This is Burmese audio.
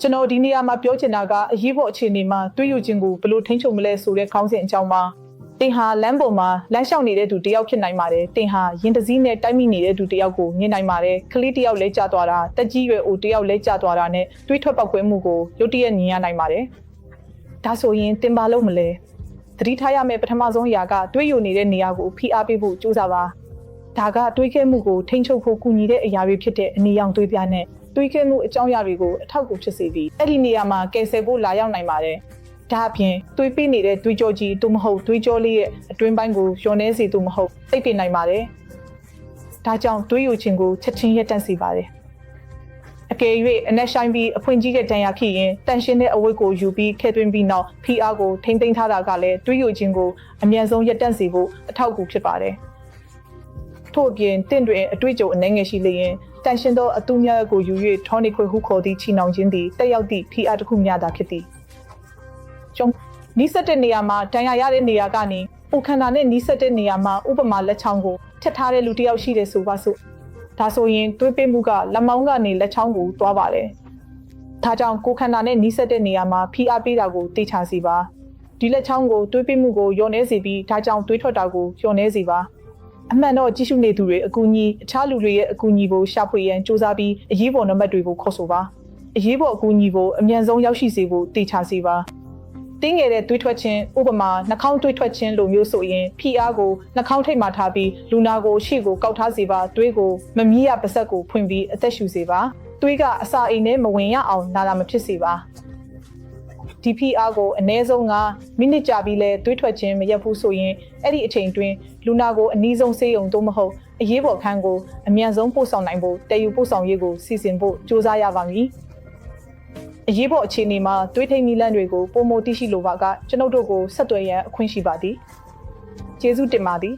ကျွန်တော်ဒီနေရာမှာပြောချင်တာကအရေးပေါ်အခြေအနေမှာတွေးယူခြင်းကိုဘယ်လိုထိန်းချုပ်မလဲဆိုတဲ့ခေါင်းစဉ်အကြောင်းပါတင်ဟာလမ်းပေါ်မှာလမ်းလျှောက်နေတဲ့သူတယောက်ဖြစ်နိုင်ပါတယ်တင်ဟာရင်တစည်းနဲ့တိုက်မိနေတဲ့သူတယောက်ကိုမြင်နိုင်ပါတယ်ကလေးတယောက်လဲကြာသွားတာတက်ကြီးရွယ်အိုတယောက်လဲကြာသွားတာနဲ့တွေးထွက်ပောက်ကွဲမှုကိုရုတ်တရက်မြင်ရနိုင်ပါတယ်ဒါဆိုရင်တင်ပါလို့မလဲသတိထားရမယ့်ပထမဆုံးအရာကတွေးယူနေတဲ့နေရာကိုဖိအားပေးဖို့ကြိုးစားပါဒါကတွေးခဲမှုကိုထိန်းချုပ်ဖို့ကူညီတဲ့အရာတွေဖြစ်တဲ့အနေရောင်သွေးပြားနဲ့ တွေးခဲမှုအကြောင်းအရာတွေကိုအထောက်အကူဖြစ်စေပြီးအဲ့ဒီနေရာမှာကယ်ဆယ်ဖို့လာရောက်နိုင်ပါတယ်။ဒါအပြင်တွေးပေးနေတဲ့တွေးကြောကြီးတူမဟုတ်တွေးကြောလေးရဲ့အတွင်းပိုင်းကိုလျှော်နှဲစေသူမဟုတ်သိပ်ပြနိုင်ပါတယ်။ဒါကြောင့်တွေးယူခြင်းကိုချက်ချင်းရပ်တန့်စေပါတယ်။အကယ်၍အနက်ဆိုင်ပြီးအဖွင့်ကြီးတဲ့တန်ရာဖြစ်ရင်တန်ရှင်းတဲ့အဝတ်ကိုယူပြီးခဲသွင်းပြီးနောက်ဖီအားကိုထိမ့်သိမ်းထားတာကလည်းတွေးယူခြင်းကိုအမြန်ဆုံးရပ်တန့်စေဖို့အထောက်အကူဖြစ်ပါတယ်။ထို့အပြင်တင့်တွင်အတွေ့အကြုံအနှဲငယ်ရှိလျင် တန်ရှင်သောအတူများကိုယူ၍ထောနိခွေဟုခေါ်သည့်ချီနှောင်ခြင်းသည်တက်ရောက်သည့်ဖိအားတစ်ခုများသာဖြစ်သည်ကျုံနီးစက်တဲ့နေရာမှာတန်ရာရတဲ့နေရာကနေပူခန္ဓာနဲ့နီးစက်တဲ့နေရာမှာဥပမာလက်ချောင်းကိုထက်ထားတဲ့လူတစ်ယောက်ရှိတယ်ဆိုပါစို့ဒါဆိုရင်တွေးပေးမှုကလက်မောင်းကနေလက်ချောင်းကိုတွားပါတယ်ဒါကြောင့်ကိုယ်ခန္ဓာနဲ့နီးစက်တဲ့နေရာမှာဖိအားပေးတာကိုတေချာစီပါဒီလက်ချောင်းကိုတွေးပေးမှုကိုညှော်နှဲစေပြီးဒါကြောင့်တွေးထွက်တာကိုညှော်နှဲစေပါ အမှန်တော့ကြည့်ရှုနေသူတွေအကူအညီအခြားလူတွေရဲ့အကူအညီကိုရှာဖွေရန်စူးစမ်းပြီးအရေးပေါ်နံပါတ်တွေကိုခေါ်ဆိုပါအရေးပေါ်အကူအညီကိုအမြန်ဆုံးရောက်ရှိစေဖို့တေချာစေပါတင်းငယ်တဲ့တွေးထွက်ခြင်းဥပမာနှာခေါင်းတွေးထွက်ခြင်းလိုမျိုးဆိုရင်ဖိအားကိုနှာခေါင်းထိပ်မှာထားပြီးလူနာကိုရှေ့ကိုကောက်ထားစေပါတွေးကိုမမြည်ရပါဆက်ကိုဖွင့်ပြီးအသက်ရှူစေပါတွေးကအစာအိမ်ထဲမဝင်ရအောင်နာတာမဖြစ်စေပါ DPR ကိုအနည်းဆုံး9မိနစ်ကြာပြီးလဲတွေးထွက်ခြင်းမရက်ဘူးဆိုရင်အဲ့ဒီအချိန်တွင်လူနာကိုအနည်းဆုံးဆေးရုံသို့မဟုတ်အရေးပေါ်ခန်းကိုအမြန်ဆုံးပို့ဆောင်နိုင်ဖို့တည်ယူပို့ဆောင်ရေးကိုစီစဉ်ဖို့စ조사ရပါမည်အရေးပေါ်အခြေအနေမှာတွေးထိန်နည်းလမ်းတွေကိုပုံမတိရှိလိုပါကကျွန်ုပ်တို့ကိုဆက်သွယ်ရန်အခွင့်ရှိပါသည်ကျေးဇူးတင်ပါသည်